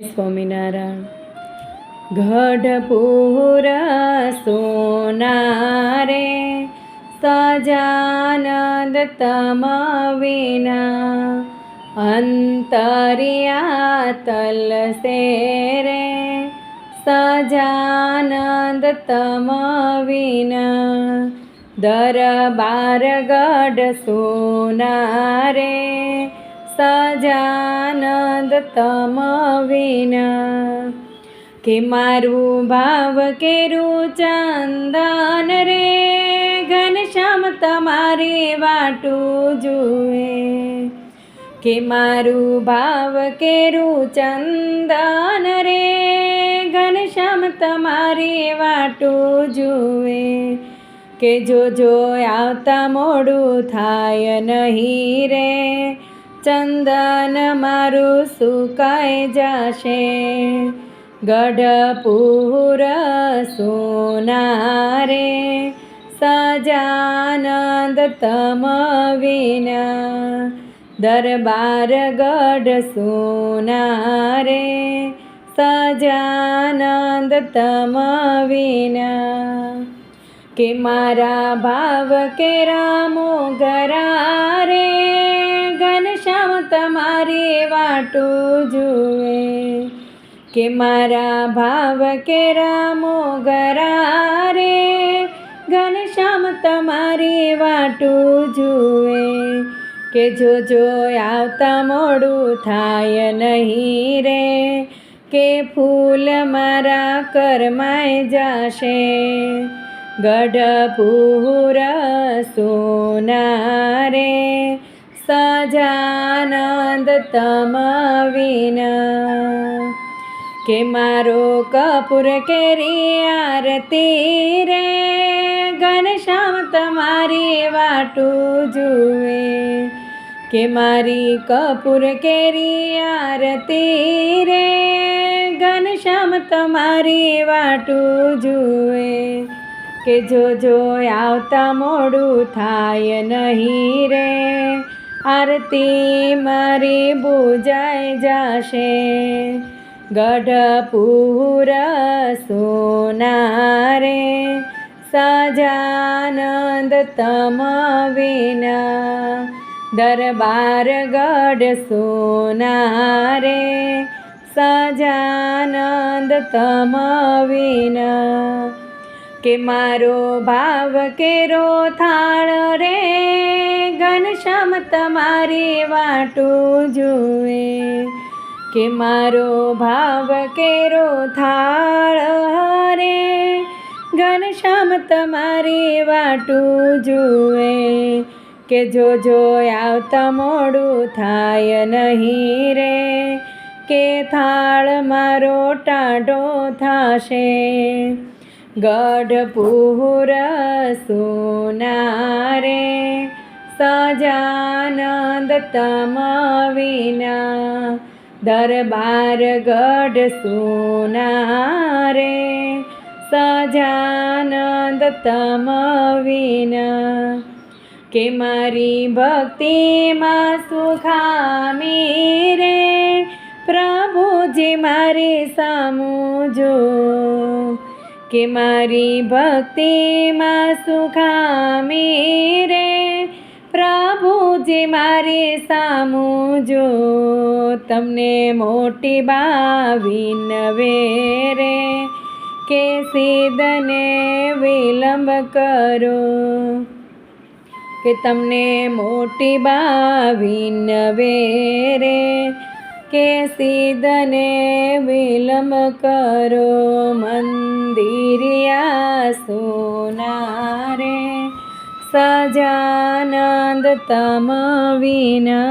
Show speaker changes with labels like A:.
A: સ્વામિનારાયણ, ગઢપુર સોનારે સજાનંદ તમ વિના અંતરિયા તલસે રે સજાનંદ તમ વિના દરબાર ગઢ સોનારે સજાનંદ તમ વિના. કે મારું ભાવ કેરું ચંદન રે ઘનશ્યામ તમારી વાટું જુએ. કે મારું ભાવ કેરું ચંદન રે ઘનશ્યામ તમારી વાટું જુએ. કે જો જો આવતા મોડું થાય નહીં રે ચંદન મારું સુકાઈ જશે ગઢપુર સોનારે સજાનંદ તમ વિના દરબાર ગઢ સોનારે સજાનંદ તમ વિના કે મારા ભાવ કે રામો ગરારે ઘનશ્યામ તમારી વાટું જુએ કે મારા ભાવ કે રામો ગરારે. ઘનશ્યામ તમારી વાટો જુએ કે જો જો આવતા મોડું થાય નહીં રે. કે ફૂલ મારા કરમાય જાશે. સોના સોનારે. સજાનંદ તમાવીના વિના કે મારો કપૂર કેરી આરતી રે? ઘનશ્યામ તમારી વાટું જુએ. કે મારી કપૂર કેરી આરતી રે? ઘનશ્યામ તમારી વાટું જુએ. કે જો જો આવતા મોડું થાય નહીં રે? આરતી મારી બુજાઈ જશે. ગઢપુર સોનારે સજાનંદ તમ વિના. દરબાર ગઢ સોનારે સજાનંદ તમ વિના. કે મારો ભાવ કેરો થાળ રે? ઘનશ્યામ તમારી વાટું જુએ. કે મારો ભાવ કેરો થાળ રે? ઘનશ્યામ તમારી વાટું જુએ. કે જો જો આવતા મોડું થાય નહીં રે? કે થાળ મારો ટાઢો થશે? ગઢપુર સોનારે સજાનંદ તમવિના દરબાર ગઢ સોનારે સજાનંદ તમ વિના કે મારી ભક્તિમાં સુખામી રે પ્રભુજી મારી સામું જો કે મારી ભક્તિમાં સુખામી રે. પ્રભુજી મારી સામું જો, તમને મોટી બાવીનવે રે કે સીધને વિલંબ કરો, કે તમને મોટી બાવીનવે રે કે સિદ્ધને વિલંબ કરો મંદિરિયા સોનારે સજાનંદ તમ વિના